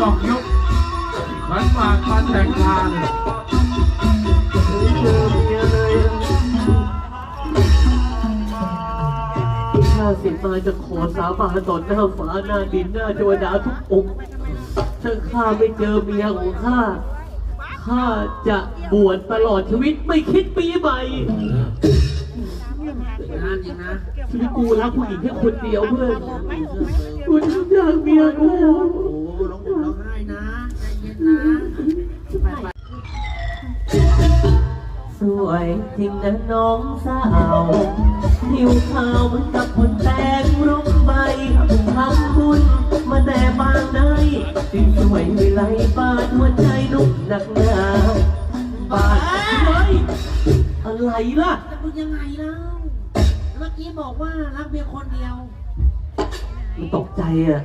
ตองยกขันมากมาแต่งงานเจอเมียเลยข้าสิมาจะขอสาบานต่อหน้าฟ้าหน้าดินหน้าเทวดาทุกองค์ถ้าข้าไม่เจอเมียของข้า ข้าจะบวชตลอดชีวิตไม่คิดปีใหม่ นานจริงนะชีวิตกูรักผู้หญิงแค่คนเดียวเพื่อนกูทำอยากเมียกูโอ้ร้องห่มร้องไห้นะใจเย็นนะไปไปสวยจริงนะน้องสาวผิวขาวเหมือนกับคนแตงร่มใบทำบุญมาแต่บางใดจึงสวยวิไลปาดหัวใจนุ่มหนักหนาบาดเฮ้ยอะไรล่ะจะพูดยังไงเล่าเมื่อกี้บอกว่ารักเพียงคนเดียว มันตกใจอะ